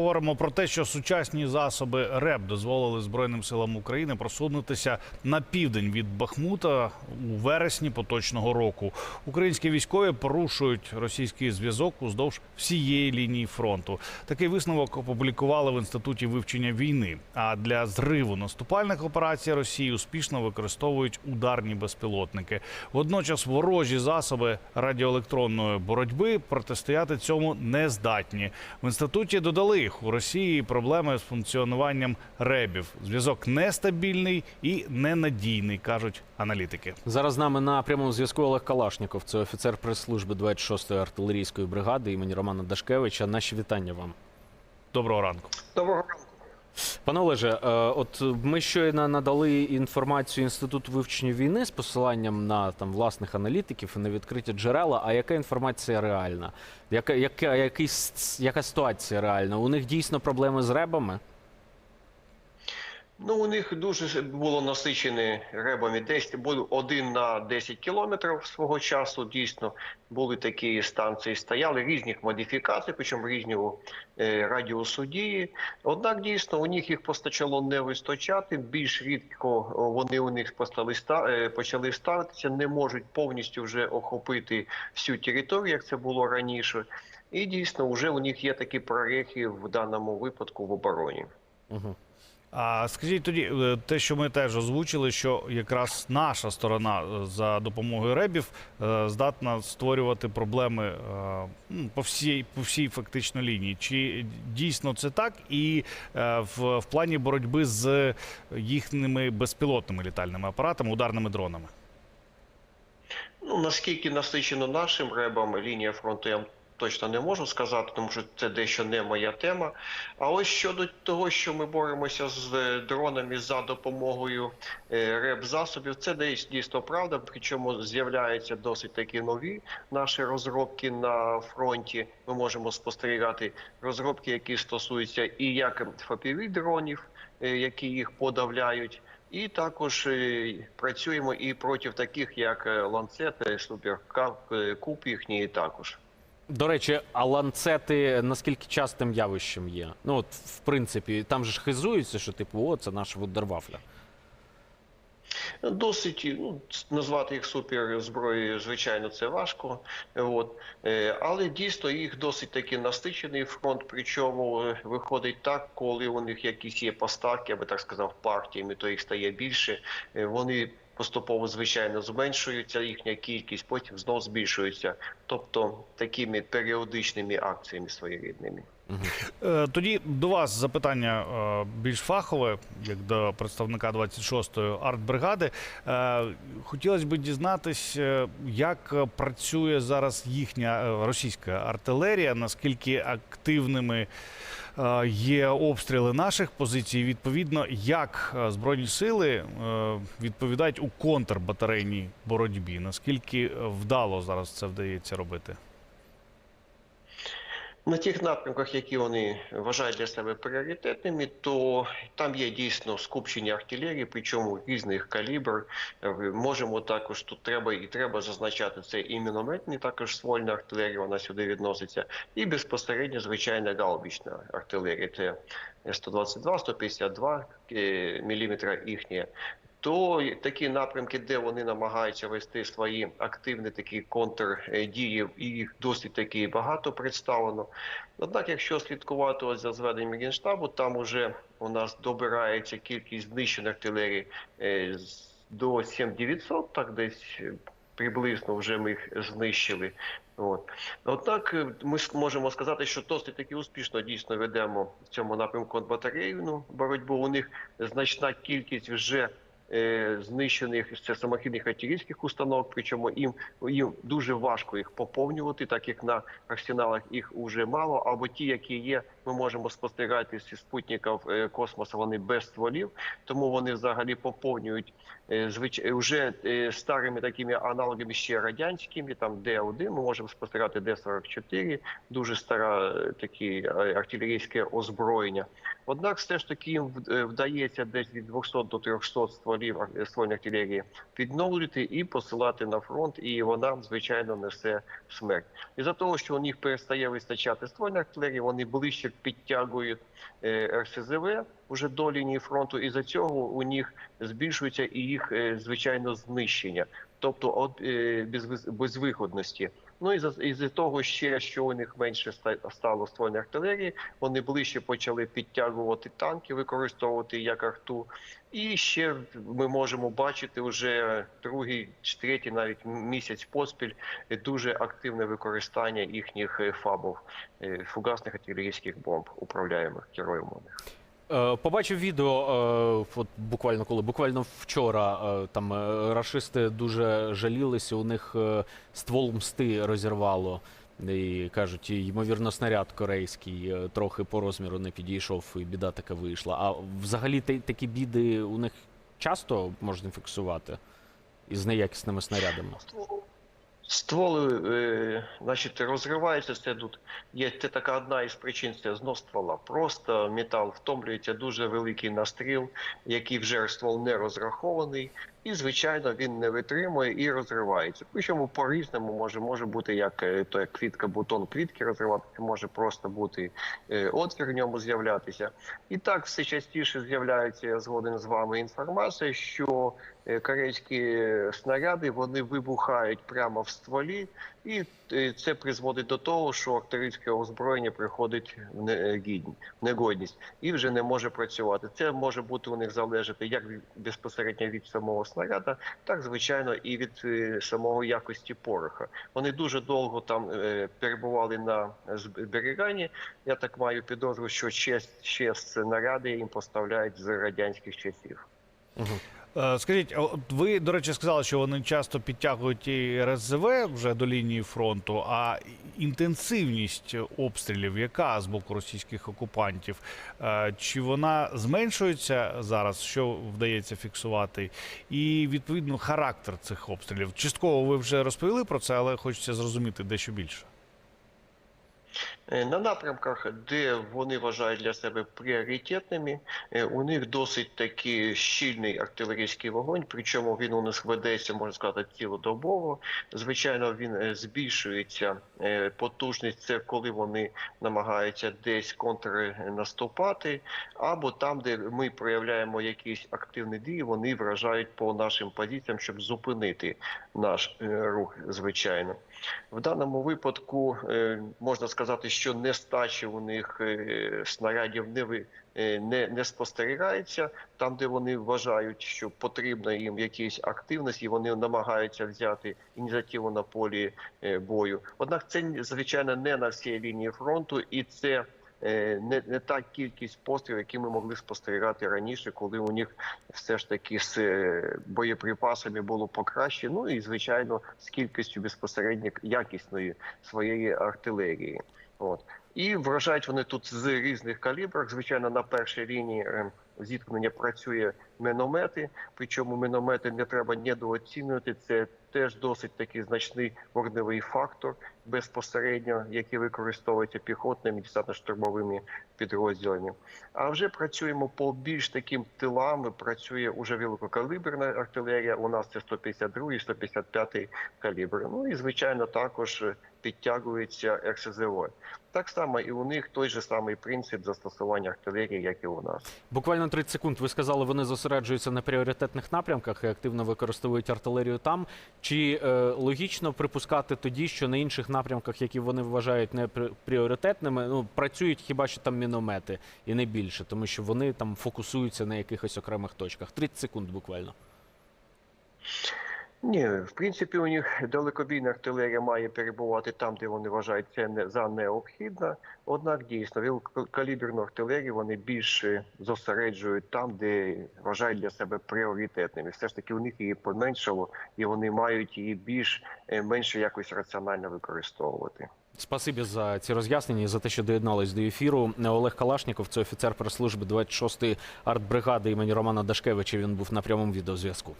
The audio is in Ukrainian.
Говоримо про те, що сучасні засоби РЕБ дозволили Збройним силам України просунутися на південь від Бахмута у вересні поточного року. Українські військові порушують російський зв'язок уздовж всієї лінії фронту. Такий висновок опублікували в інституті вивчення війни. А для зриву наступальних операцій Росії успішно використовують ударні безпілотники. Водночас ворожі засоби радіоелектронної боротьби протистояти цьому не здатні. В інституті додали їх у Росії проблеми з функціонуванням ребів. Зв'язок нестабільний і ненадійний, кажуть аналітики. Зараз з нами на прямому зв'язку Олег Калашніков, це офіцер прес-служби 26-ї артилерійської бригади імені Романа Дашкевича. Наші вітання вам. Доброго ранку. Доброго ранку. Пане Олеже, е, от ми щойно надали інформацію Інституту вивчення війни з посиланням на там власних аналітиків і на відкриті джерела. А яка інформація реальна? Яка, яка, який, яка ситуація реальна? У них дійсно проблеми з ребами? Ну, у них дуже було насичені ребами. Десь був один на 10 кілометрів свого часу. Дійсно, були такі станції, стояли різних модифікацій, причому різного е, радіусу дії. Однак, дійсно, у них їх постачало не вистачати. Більш рідко вони у них постали ста- е, почали ставитися, не можуть повністю вже охопити всю територію, як це було раніше. І дійсно, вже у них є такі прорехи в даному випадку в обороні. Угу. А скажіть тоді, е, те, що ми теж озвучили, що якраз наша сторона е, за допомогою ребів е, здатна створювати проблеми ну, по всій по всій фактично лінії. Чи дійсно це так? І в, в плані боротьби з їхніми безпілотними літальними апаратами, ударними дронами? Ну, наскільки насичено нашим ребам лінія фронту, точно не можу сказати, тому що це дещо не моя тема. А ось щодо того, що ми боремося з е, дронами за допомогою е, реб-засобів, це десь дійсно правда. Причому з'являються досить такі нові наші розробки на фронті. Ми можемо спостерігати розробки, які стосуються і як fpv дронів, е, які їх подавляють. І також працюємо і проти таких, як ланцети, суперкап, е, їхній також. До речі, а ланцети наскільки частим явищем є? Ну от в принципі, там же ж хизуються, що типу, о, це наш вундервафля. Досить ну, назвати їх суперзброєю, звичайно, це важко. От. Е, Але дійсно їх досить таки насичений фронт. Причому е, виходить так, коли у них якісь є поставки, я би так сказав, партіями, то їх стає більше. Е, Вони поступово, звичайно, зменшуються їхня кількість, потім знов збільшується. Тобто такими періодичними акціями своєрідними. Е, Тоді до вас запитання е, більш фахове, як до представника 26-ї артбригади. Е, Хотілося б дізнатись, е, як працює зараз їхня російська артилерія, наскільки активними є обстріли наших позицій. Відповідно, як е, збройні сили е, відповідають у контрбатарейній боротьбі. Наскільки е, вдало зараз це вдається робити? На тих напрямках, які вони вважають для себе пріоритетними, то там є дійсно скупчення артилерії, причому різних калібр. Е, Можемо також тут треба і треба зазначати це і мінометні, також ствольна артилерія, вона сюди відноситься, і безпосередньо звичайна гаубічна артилерія. Це 122, 152 е, міліметра їхня. То такі напрямки, де вони намагаються вести свої активні такі контрдії, і їх досить таки багато представлено. Однак, якщо слідкувати ось за зведенням Генштабу, там уже у нас добирається кількість знищеної артилерії е, до 7900, так десь е, приблизно вже ми їх знищили. От. Однак е, ми можемо сказати, що досить таки успішно дійсно ведемо в цьому напрямку батарейну боротьбу. У них значна кількість вже знищених це самохідних артилерійських установок, причому їм, їм дуже важко їх поповнювати, так як на арсеналах їх вже мало, або ті, які є, ми можемо спостерігати зі спутників е, космосу, вони без стволів, тому вони взагалі поповнюють е, звич... е, вже е, старими такими аналогами ще радянськими, там Д-1, ми можемо спостерігати Д-44, дуже стара е, такі е, артилерійське озброєння. Однак все ж таки їм е, вдається десь від 200 до 300 стволів ар- ствольної артилерії відновлювати і посилати на фронт, і вона звичайно несе смерть. І за того, що у них перестає вистачати ствольної артилерії, вони ближче підтягують е, РСЗВ уже до лінії фронту, і за цього у них збільшується і їх е, звичайно знищення, тобто от, е, безвиходності. Ну і за і того ще, що у них менше ста- стало ствольної артилерії, вони ближче почали підтягувати танки, використовувати як арту. І ще ми можемо бачити вже другий, чи третій навіть місяць поспіль дуже активне використання їхніх е, фабов, е, фугасних артилерійських бомб, управляємих керуємих. Е, Побачив відео, е, от буквально коли, буквально вчора, е, там е, рашисти дуже жалілися, у них е, ствол мсти розірвало. І кажуть, ймовірно, снаряд корейський е, трохи по розміру не підійшов, і біда така вийшла. А взагалі такі біди у них часто можна фіксувати із неякісними снарядами. Е, значить, розриваються. Це тут є це така одна із причин. Це знос ствола. Просто метал втомлюється дуже великий настріл, який вже ствол не розрахований, і звичайно він не витримує і розривається. Причому по різному може може бути як е, то як квітка, бутон квітки розриватися, може просто бути е, отвір в ньому з'являтися. І так все частіше з'являється я згоден з вами інформація, що е, корейські снаряди вони вибухають прямо в стволі, і е, це призводить до того, що артилерійське озброєння приходить в негідні- в негодність і вже не може працювати. Це може бути у них залежати як безпосередньо від самого снаряда, так звичайно і від е, самого якості пороха. Вони дуже довго там е, перебували на зберіганні. Я так маю підозру, що ще, ще снаряди їм поставляють з радянських часів. Е, Скажіть, от ви, до речі, сказали, що вони часто підтягують і РСЗВ вже до лінії фронту, а інтенсивність обстрілів, яка з боку російських окупантів, Е, чи вона зменшується зараз, що вдається фіксувати, і відповідно характер цих обстрілів? Частково ви вже розповіли про це, але хочеться зрозуміти дещо більше. Е, На напрямках, де вони вважають для себе пріоритетними, е, у них досить такий щільний артилерійський вогонь, причому він у них ведеться, можна сказати, цілодобово. Звичайно, він е, збільшується потужність. Це коли вони намагаються десь контрнаступати, або там, де ми проявляємо якісь активні дії, вони вражають по нашим позиціям, щоб зупинити наш рух, звичайно. В даному випадку можна сказати, що нестачі у них е, снарядів не е, Не, не спостерігається там, де вони вважають, що потрібна їм якась активність, і вони намагаються взяти ініціативу на полі е, бою. Однак це звичайно не на всій лінії фронту, і це не, не та кількість пострілів, які ми могли спостерігати раніше, коли у них все ж таки з боєприпасами було покраще. Ну і звичайно з кількістю безпосередньо якісної своєї артилерії. От і вражають вони тут з різних калібрів. Звичайно, на першій лінії е, зіткнення працює міномети. Причому міномети не треба недооцінювати. Це теж досить такий значний вогневий фактор безпосередньо, який використовується піхотними десантно-штурмовими підрозділами. А вже працюємо по більш таким тилам. Працює уже великокаліберна артилерія. У нас це 152 155 калібр. Ну і звичайно також підтягується РСЗО. Так само і у них той же самий принцип застосування артилерії, як і у нас. Буквально 30 секунд. Ви сказали, вони зосереджуються на пріоритетних напрямках і активно використовують артилерію там. Чи е, логічно припускати тоді, що на інших напрямках, які вони вважають не прі- пріоритетними, ну працюють хіба що там міномети і не більше, тому що вони там фокусуються на якихось окремих точках. 30 секунд буквально. Ні, в принципі, у них далекобійна артилерія має перебувати там, де вони вважають це не за необхідне. Однак дійсно великокаліберну артилерію вони більше зосереджують там, де вважають для себе пріоритетними. Все ж таки у них її поменшало, і вони мають її більш е, менше якось раціонально використовувати. Спасибі за ці роз'яснення і за те, що доєднались до ефіру. Олег Калашніков, це офіцер прес-служби 26-ї артбригади імені Романа Дашкевича. Він був на прямому відеозв'язку.